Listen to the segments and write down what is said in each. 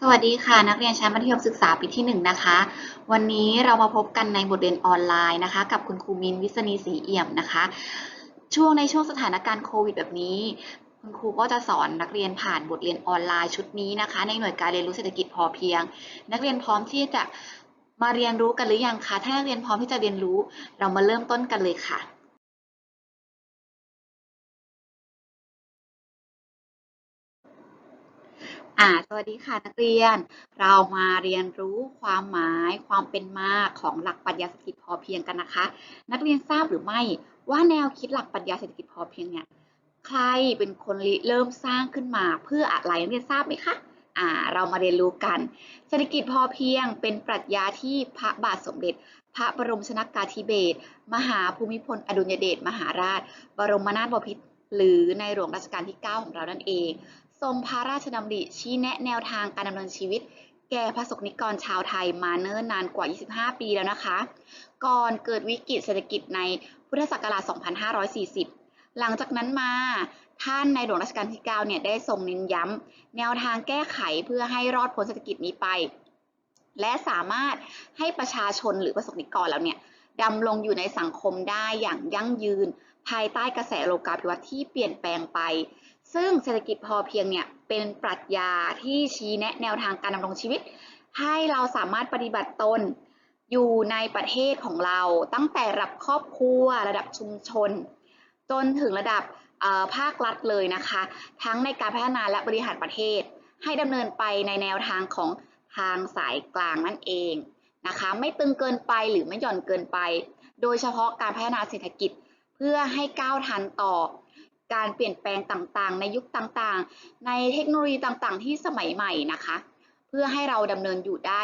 สวัสดีค่ะ นักเรียนชั้นมัธยมศึกษาปีที่ 1 นะคะ วันนี้เรามาพบกันในบทเรียนออนไลน์นะคะ กับคุณครูมินวิษณีศรีเอี่ยมนะคะ ช่วงในช่วงสถานการณ์โควิดแบบนี้ คุณครูก็จะสอนนักเรียนผ่านบทเรียนออนไลน์ชุดนี้นะคะ ในหน่วยการเรียนรู้เศรษฐกิจพอเพียง นักเรียนพร้อมที่จะมาเรียนรู้กันหรือยังคะถ้านักเรียนพร้อมที่จะเรียนรู้ เรามาเริ่มต้นกันเลยค่ะ อ่า สวัสดีค่ะนักเรียน เรามาเรียนรู้ความหมายความเป็นมาของหลักปรัชญาเศรษฐกิจพอเพียงกันนะคะ นักเรียนทราบหรือไม่ว่าแนวคิดหลักปรัชญาเศรษฐกิจพอเพียงเนี่ย ใครเป็นคนริเริ่มสร้างขึ้นมาเพื่ออะไรนักเรียนทราบไหมคะ อ่า เรามาเรียนรู้กัน เศรษฐกิจพอเพียง เป็นปรัชญาที่พระบาทสมเด็จ พระบรมชนกาธิเบศร มหาภูมิพลอดุลยเดชมหาราช บรมนาถบพิตรหรือในหลวงรัชกาลที่ 9 ของเรานั่นเอง ทรงพระราชดำริชี้แนะแนวทางการดำเนินชีวิต แก่พระสงฆ์นิกรชาวไทยมาเนิ่นนานกว่า 25 ปีแล้วนะคะ ก่อนเกิดวิกฤตเศรษฐกิจในพุทธศักราช 2540 หลังจากนั้นมาท่านในหลวงรัชกาลที่ 9 เนี่ยได้ทรงเน้นย้ำแนวทางแก้ไขเพื่อให้รอดพ้นเศรษฐกิจนี้ไป และสามารถให้ประชาชนหรือประสบนิกรแล้วเนี่ยดำรงอยู่ในสังคมได้อย่างยั่งยืน ภายใต้กระแสโลกาภิวัตน์ที่เปลี่ยนแปลงไป ซึ่งเศรษฐกิจพอเพียงเนี่ยเป็นปรัชญาที่ชี้แนะแนวทางการดำรงชีวิต ให้เราสามารถปฏิบัติตนอยู่ในประเทศของเรา ตั้งแต่ระดับครอบครัวระดับชุมชน จนถึงระดับภาครัฐเลยนะคะ ทั้งในการพัฒนาและบริหารประเทศ ให้ดำเนินไปในแนวทางของทางสายกลางนั่นเองนะคะ ไม่ตึงเกินไปหรือไม่หย่อนเกินไป โดยเฉพาะการพัฒนาเศรษฐกิจเพื่อให้ก้าวทันต่อ การเปลี่ยนแปลงต่างๆ ในยุคต่างๆ ในเทคโนโลยีต่างๆ ที่สมัยใหม่นะคะ เพื่อให้เราดำเนินอยู่ได้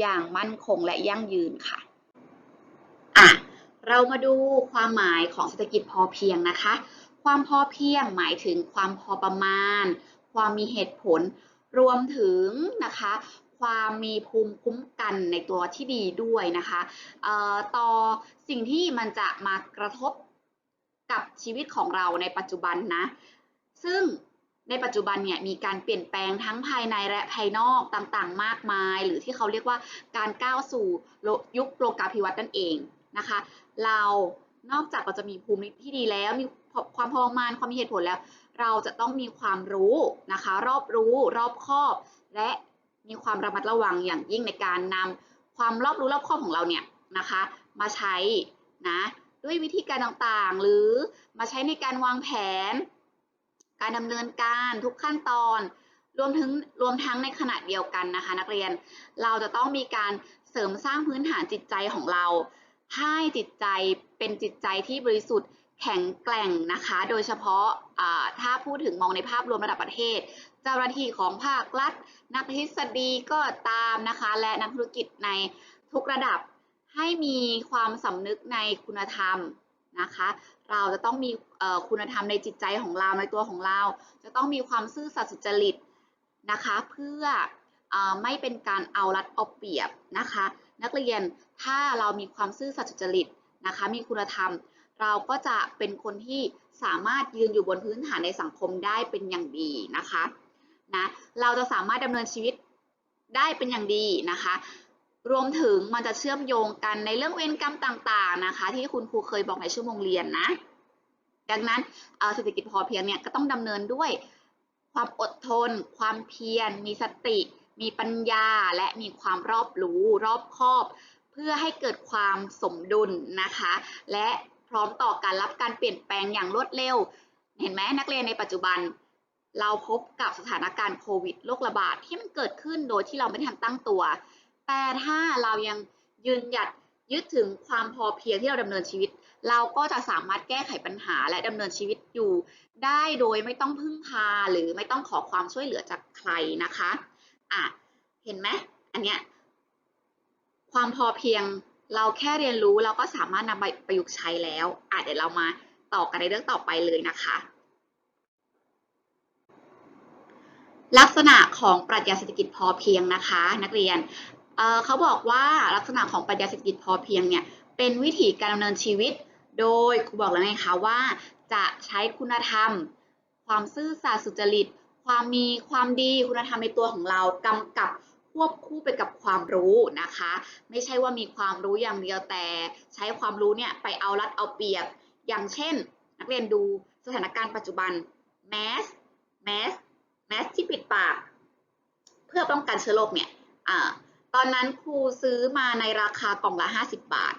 อย่างมั่นคงและยั่งยืนค่ะอะ เรามาดูความหมายของเศรษฐกิจพอเพียงนะคะ ความพอเพียงหมายถึงความพอประมาณ ความมีเหตุผล รวมถึงนะคะความมีภูมิคุ้มกันในตัวที่ดีด้วยนะคะต่อสิ่งที่มันจะมากระทบ กับชีวิตของเราในปัจจุบันนะ ซึ่งในปัจจุบันเนี่ยมีการเปลี่ยนแปลงทั้งภายในและภายนอกต่างๆ มากมาย หรือที่เขาเรียกว่าการก้าวสู่ยุคโลกาภิวัตน์นั่นเองนะคะ เรานอกจากเราจะมีภูมิที่ดีแล้ว มีความพอประมาณความมีเหตุผลแล้ว เราจะต้องมีความรู้นะคะ รอบรู้รอบคอบ และมีความระมัดระวังอย่างยิ่งในการนำความรอบรู้รอบคอบของเราเนี่ยนะคะ มาใช้นะ ด้วยวิธีการต่างๆ หรือมาใช้ในการวางแผน การดำเนินการทุกขั้นตอน รวมถึงรวมทั้งในขณะเดียวกันนะคะนักเรียน เราจะต้องมีการเสริมสร้างพื้นฐานจิตใจของเรา ให้จิตใจเป็นจิตใจที่บริสุทธิ์แข็งแกร่งนะคะ โดยเฉพาะอ่าถ้าพูดถึงมองในภาพรวมระดับประเทศ เจ้าหน้าที่ของภาครัฐ นักทฤษฎีก็ตามนะคะ และนักธุรกิจในทุกระดับ ให้มีความสำนึกในคุณธรรมนะคะ เราจะต้องมีคุณธรรมในจิตใจของเราในตัวของเรา จะต้องมีความซื่อสัตย์สุจริตนะคะ เพื่อออไม่เป็นการเอารัดเอาเปรียบนะคะ นักเรียนถ้าเรามีความซื่อสัตย์สุจริตนะคะ มีคุณธรรม เราก็จะเป็นคนที่สามารถยืนอยู่บนพื้นฐานในสังคมได้เป็นอย่างดีนะคะนะเราจะสามารถดำเนินชีวิตได้เป็นอย่างดีนะคะ รวมถึงมันจะเชื่อมโยงกันในเรื่องเวรกรรมต่างๆนะคะ ที่คุณครูเคยบอกในชั่วโมงเรียนนะ ดังนั้นเศรษฐกิจพอเพียงเนี่ยก็ต้องดำเนินด้วย ความอดทน ความเพียร มีสติ มีปัญญา และมีความรอบรู้ รอบคอบ เพื่อให้เกิดความสมดุลนะคะ และพร้อมต่อการรับการเปลี่ยนแปลงอย่างรวดเร็ว เห็นไหมนักเรียนในปัจจุบันเราพบกับสถานการณ์โควิดโรคระบาดที่มันเกิดขึ้นโดยที่เราไม่ทันตั้งตัว แต่ถ้าเรายังยืนหยัดยึดถึงความพอเพียงที่เราดำเนินชีวิต เราก็จะสามารถแก้ไขปัญหาและดำเนินชีวิตอยู่ ได้โดยไม่ต้องพึ่งพาหรือไม่ต้องขอความช่วยเหลือจากใครนะคะอะเห็นไหมอันเนี้ยความพอเพียงเราแค่เรียนรู้เราก็สามารถนำไปประยุกต์ใช้แล้วอะเดี๋ยวเรามาต่อกันในเรื่องต่อไปเลยนะคะ ลักษณะของปรัชญาเศรษฐกิจพอเพียงนะคะ นักเรียน เขาบอกว่าลักษณะของปรัชญาเศรษฐกิจพอเพียงเนี่ยเป็นวิถีการดำเนินชีวิต โดยครูบอกแล้วไงคะว่าจะใช้คุณธรรม ความซื่อสัตย์สุจริตคความมีความดีคุณธรรมในตัวของเรากำกับควบคู่ไปกับความรู้นะคะ ไม่ใช่ว่ามีความรู้อย่างเดียวแต่ ใช้ความรู้เนี่ยไปเอารัดเอาเปรียบ อย่างเช่น นักเรียนดูสถานการณ์ปัจจุบันแมสแมสแมสที่ปิดปาก เพื่อป้องกันเชื้อโรคเนี่ยอ่า ตอนนั้นครูซื้อมาในราคากล่องละ 50 บาท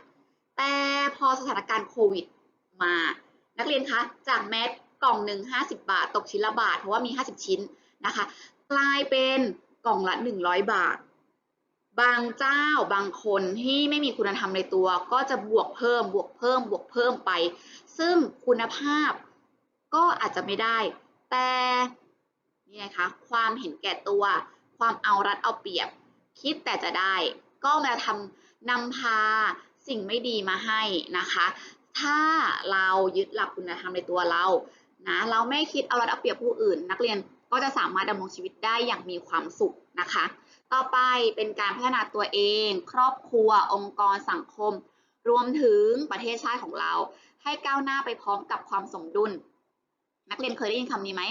แต่พอสถานการณ์โควิดมา นักเรียนคะ จากแมสกล่องหนึ่ง50 บาท ตกชิ้นละบาท เพราะว่ามี 50 ชิ้นนะคะ กลายเป็นกล่องละ 100 บาท บางเจ้าบางคนที่ไม่มีคุณธรรมในตัว ก็จะบวกเพิ่ม บวกเพิ่ม บวกเพิ่มไป ซึ่งคุณภาพก็อาจจะไม่ได้ แต่นี่ไงคะ ความเห็นแก่ตัว ความเอารัดเอาเปรียบ คิดแต่จะได้ ก็มาทำนำพาสิ่งไม่ดีมาให้นะคะ ถ้าเรายึดหลักคุณธรรมในตัวเรานะเราไม่คิดเอารัดเอาเปรียบผู้อื่น นักเรียนก็จะสามารถดำรงชีวิตได้อย่างมีความสุขนะคะ ต่อไปเป็นการพัฒนาตัวเอง ครอบครัว องค์กรสังคม รวมถึงประเทศชาติของเรา ให้ก้าวหน้าไปพร้อมกับความสมดุล นักเรียนเคยได้ยินคำนี้ไหม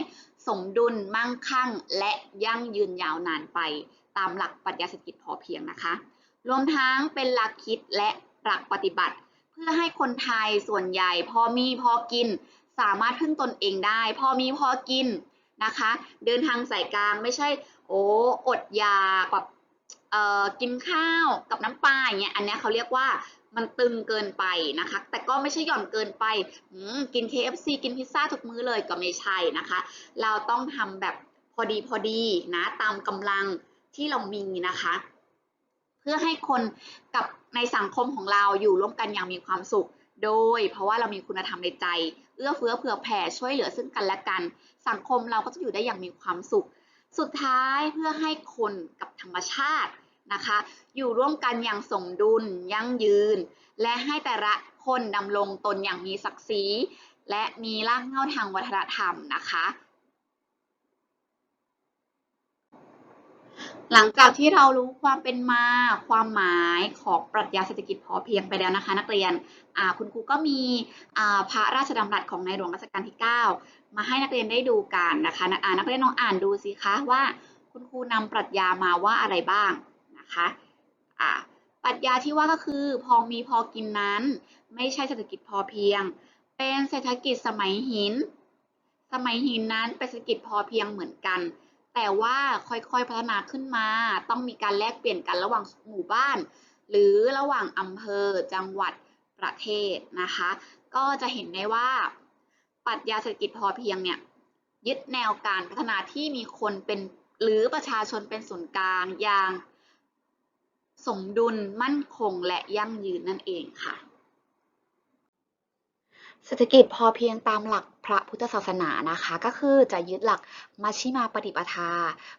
สมดุลมั่งคั่ง และยั่งยืนยาวนานไป ตามหลักปรัชญาเศรษฐกิจพอเพียงนะคะ รวมทั้งเป็นหลักคิดและหลักปฏิบัติ เพื่อให้คนไทยส่วนใหญ่ พอมีพอกิน สามารถพึ่งตนเองได้ พอมีพอกินนะคะ เดินทางสายกลางไม่ใช่ โอ้อดอยากแบบกินข้าวกับน้ำปลาอย่างเงี้ยอันนี้เขาเรียกว่ามันตึงเกินไปนะคะ แต่ก็ไม่ใช่หย่อนเกินไปกิน KFC กินพิซซ่าทุกมื้อเลยก็ไม่ใช่นะคะ เราต้องทำแบบพอดีพอดีนะตามกำลัง ที่เรามีนะคะ เพื่อให้คนกับในสังคมของเราอยู่ร่วมกันอย่างมีความสุข โดย เพราะว่าเรามีคุณธรรมในใจ เอื้อเฟื้อเผื่อแผ่ช่วยเหลือซึ่งกันและกัน สังคมเราก็จะอยู่ได้อย่างมีความสุข สุดท้ายเพื่อให้คนกับธรรมชาตินะคะ อยู่ร่วมกันอย่างสมดุลยั่งยืน และให้แต่ละคนดำรงตนอย่างมีศักดิ์ศรีและมีรากเหง้าทางวัฒนธรรมนะคะ หลังจากที่เรารู้ความเป็นมา ความหมายของปรัชญาเศรษฐกิจพอเพียงไปแล้วนะคะ นักเรียนคุณครูก็มีพระราชดำรัสของในหลวงรัชกาลที่ 9 มาให้นักเรียนได้ดูกันนะคะนักเรียนลองอ่านดูสิคะว่า คุณครูนำปรัชญามาว่าอะไรบ้างนะคะปรัชญาที่ว่าก็คือพอมีพอกินนั้น ไม่ใช่เศรษฐกิจพอเพียง เป็นเศรษฐกิจสมัยหิน สมัยหินนั้นเป็นเศรษฐกิจพอเพียงเหมือนกัน แต่ว่าค่อยๆพัฒนาขึ้นมา ต้องมีการแลกเปลี่ยนกันระหว่างหมู่บ้าน หรือระหว่างอำเภอจังหวัดประเทศนะคะ ก็จะเห็นได้ว่าปรัชญาเศรษฐกิจพอเพียงเนี่ยยึดแนวการพัฒนาที่มีคนเป็นหรือประชาชนเป็นศูนย์กลางอย่าง สมดุลมั่นคงและยั่งยืนนั่นเองค่ะ เศรษฐกิจพอเพียงตามหลักพระพุทธศาสนานะคะ ก็คือจะยึดหลักมัชฌิมาปฏิปทา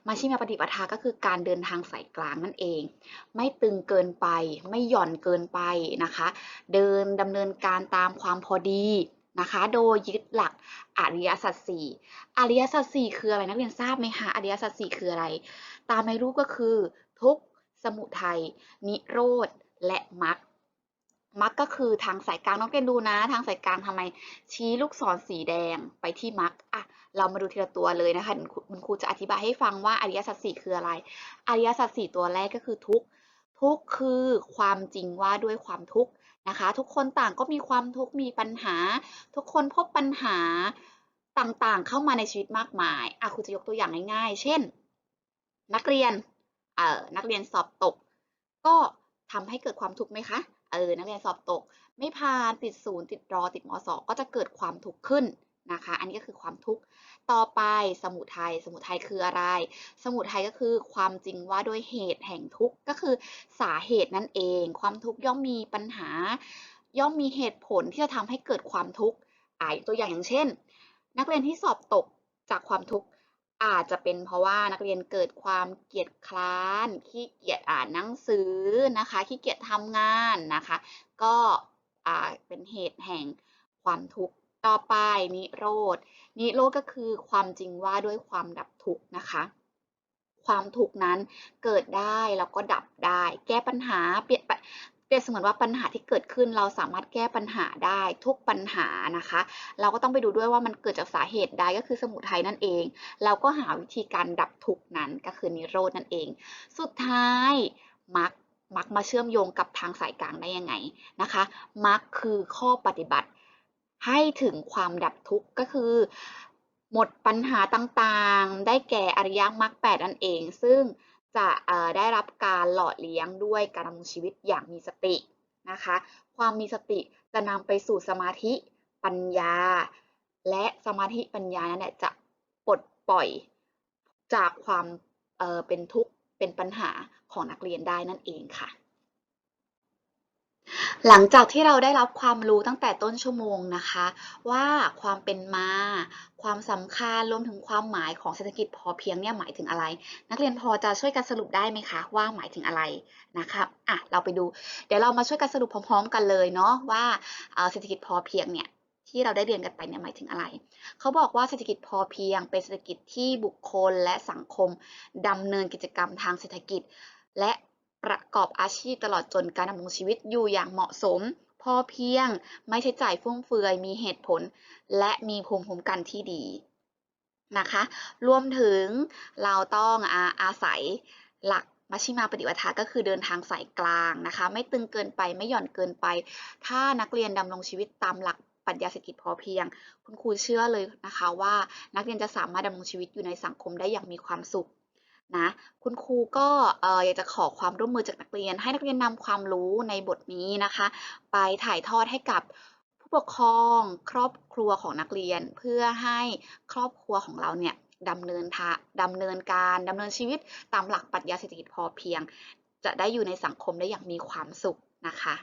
มัชฌิมาปฏิปทาก็คือการเดินทางสายกลางนั่นเอง ไม่ตึงเกินไป ไม่หย่อนเกินไปนะคะ เดินดำเนินการตามความพอดีนะคะ โดยยึดหลักอริยสัจสี่อริยสัจสี่คืออะไรนักเรียนทราบไหมคะอริยสัจสี่คืออะไร ตามในรูปก็คือทุกสมุทัยนิโรธและมรรค มรรคก็คือทางสายกลางน้องเกณฑ์ดูนะ ทางสายกลางทำไมชี้ลูกศรสีแดงไปที่มรรคอะเรามาดูทีละตัวเลยนะคะเดี๋ยวคุณครูจะอธิบายให้ฟังว่าอริยสัจสี่คืออะไร อริยสัจสี่ตัวแรกก็คือทุกทุกคือความจริงว่าด้วยความทุกข์นะคะ ทุกคนต่างก็มีความทุกข์มีปัญหา ทุกคนพบปัญหาต่างๆ เข้ามาในชีวิตมากมายอะครูจะยกตัวอย่างง่ายๆ เช่น นักเรียนเอ่อนักเรียนสอบตก ก็ทำให้เกิดความทุกข์ไหมคะ เออนักเรียนสอบตก ไม่ผ่านติดศูนย์ติดรอติดมสก็จะเกิดความทุกข์ขึ้นนะคะ อันนี้ก็คือความทุกข์ต่อไปสมุทัยสมุทัยคืออะไร สมุทัยก็คือความจริงว่าด้วยเหตุแห่งทุกข์ก็คือสาเหตุนั่นเอง ความทุกข์ย่อมมีปัญหา ย่อมมีเหตุผลที่จะทำให้เกิดความทุกข์อ่ายตัวอย่างอย่างเช่น นักเรียนที่สอบตกจากความทุกข์ อาจจะเป็นเพราะว่านักเรียนเกิดความเกียจคร้านขี้เกียจอ่านหนังสือนะคะขี้เกียจทำงานนะคะ ก็เป็นเหตุแห่งความทุกข์ต่อไปนิโรธนิโรธก็คือความจริงว่าด้วยความดับทุกข์นะคะ ความทุกข์นั้นเกิดได้แล้วก็ดับได้ แก้ปัญหาเปลี่ยน เปรียบเสมือนว่าปัญหาที่เกิดขึ้นเราสามารถแก้ปัญหาได้ทุกปัญหานะคะ เราก็ต้องไปดูด้วยว่ามันเกิดจากสาเหตุใดก็คือสมุทัยนั่นเอง เราก็หาวิธีการดับทุกนั้นก็คือนิโรธนั่นเอง สุดท้ายมรรคมรรคมาเชื่อมโยงกับทางสายกลางได้ยังไงนะคะมรรคคือข้อปฏิบัติให้ถึงความดับทุกข์ก็คือ หมดปัญหาต่างๆ ได้แก่อริยมรรคแปดนั่นเอง ซึ่ง จะได้รับการหล่อเลี้ยงด้วยการดำรงชีวิตอย่างมีสตินะคะ ความมีสติจะนำไปสู่สมาธิปัญญา และสมาธิปัญญานั้นจะปลดปล่อยจากความเเป็นทุกข์เป็นปัญหาของนักเรียนได้นั่นเองค่ะ หลังจากที่เราได้รับความรู้ตั้งแต่ต้นชั่วโมงนะคะ ว่าความเป็นมา ความสำคัญรวมถึงความหมายของเศรษฐกิจพอเพียงเนี่ยหมายถึงอะไร นักเรียนพอจะช่วยกันสรุปได้ไหมคะว่าหมายถึงอะไรนะคะอะเราไปดู เดี๋ยวเรามาช่วยกันสรุปพร้อม ๆ กันเลยเนาะว่าเอ่อเศรษฐกิจพอเพียงเนี่ยที่เราได้เรียนกันไปเนี่ยหมายถึงอะไร เขาบอกว่าเศรษฐกิจพอเพียง เป็นเศรษฐกิจที่บุคคลและสังคมดำเนินกิจกรรมทางเศรษฐกิจ และ ประกอบอาชีพตลอดจนการดำรงชีวิตอยู่อย่างเหมาะสม พอเพียง ไม่ใช้จ่ายฟุ่มเฟือย มีเหตุผล และมีภูมิคุ้มกันที่ดีนะคะ รวมถึงเราต้องอาอาศัยหลักมัชฌิมาปฏิปทาก็คือเดินทางสายกลางนะคะ ไม่ตึงเกินไปไม่หย่อนเกินไป ถ้านักเรียนดำรงชีวิตตามหลักปรัชญาเศรษฐกิจพอเพียง คุณครูเชื่อเลยนะคะว่านักเรียนจะสามารถดำรงชีวิตอยู่ในสังคมได้อย่างมีความสุข นะคุณครูก็เอ่ออยากจะขอความร่วมมือจากนักเรียน ให้นักเรียนนำความรู้ในบทนี้นะคะ ไปถ่ายทอดให้กับผู้ปกครองครอบครัวของนักเรียน เพื่อให้ครอบครัวของเราเนี่ยดำเนินทาดำเนินการดำเนินชีวิตตามหลักปรัชญาเศรษฐกิจพอเพียง จะได้อยู่ในสังคมได้อย่างมีความสุขนะคะ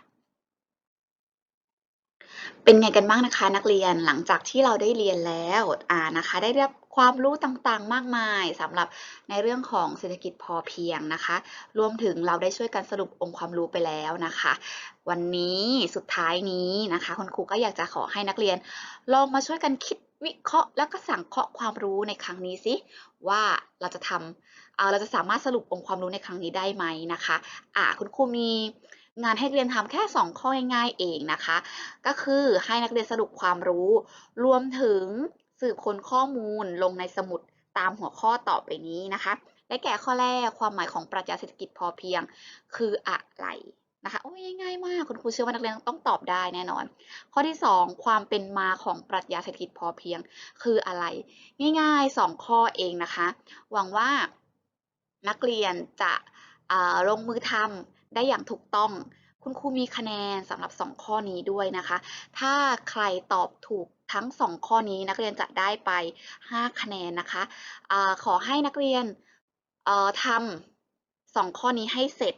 เป็นไงกันบ้างนะคะ นักเรียนหลังจากที่เราได้เรียนแล้วอ่านะคะ ได้รับความรู้ต่างๆ มากมายสำหรับในเรื่องของเศรษฐกิจพอเพียงนะคะ รวมถึงเราได้ช่วยกันสรุปองค์ความรู้ไปแล้วนะคะ วันนี้สุดท้ายนี้นะคะ คุณครูก็อยากจะขอให้นักเรียน ลองมาช่วยกันคิดวิเคราะห์แล้วก็สังเคราะห์ความรู้ในครั้งนี้สิว่าเราจะทำเเราจะสามารถสรุปองค์ความรู้ในครั้งนี้ได้ไหมนะคะอ่าคุณครูมี งานให้เรียนทำแค่ 2 ข้อง่ายๆเองนะคะ ก็คือให้นักเรียนสรุปความรู้ รวมถึงสืบค้นข้อมูลลงในสมุดตามหัวข้อต่อไปนี้นะคะ ได้แก่ข้อแรกความหมายของปรัชญาเศรษฐกิจพอเพียง คืออะไรนะคะ โอ้ยง่ายมาก คุณครูเชื่อว่านักเรียนต้องตอบได้แน่นอน ข้อที่ 2 ความเป็นมาของปรัชญาเศรษฐกิจพอเพียง คืออะไร ง่ายๆ 2 ข้อเองนะคะ หวังว่านักเรียนจะลงมือทำ ได้อย่างถูกต้อง คุณครูมีคะแนนสำหรับ 2 ข้อนี้ด้วยนะคะ ถ้าใครตอบถูกทั้ง 2 ข้อนี้นักเรียนจะได้ไป 5 คะแนนนะคะอขอให้นักเรียนทำสองข้อนี้ให้เสร็จ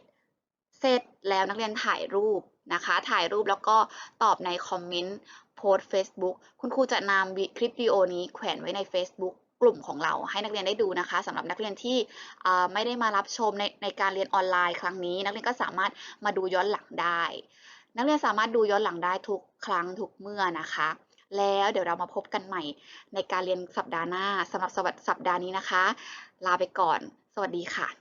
เสร็จแล้วนักเรียนถ่ายรูปนะคะ ถ่ายรูปแล้วก็ตอบในคอมเมนต์โพสต์ Facebook คุณครูจะนำวิคลิปวิดีโอนี้แขวนไว้ใน Facebook กลุ่มของเราให้นักเรียนได้ดูนะคะสำหรับนักเรียนที่ไม่ได้มารับชมในในการเรียนออนไลน์ครั้งนี้ นักเรียนก็สามารถมาดูย้อนหลังได้ นักเรียนสามารถดูย้อนหลังได้ทุกครั้งทุกเมื่อนะคะ แล้วเดี๋ยวเรามาพบกันใหม่ในการเรียนสัปดาห์หน้าสำหรับสัปดาห์นี้นะคะ ลาไปก่อน สวัสดีค่ะ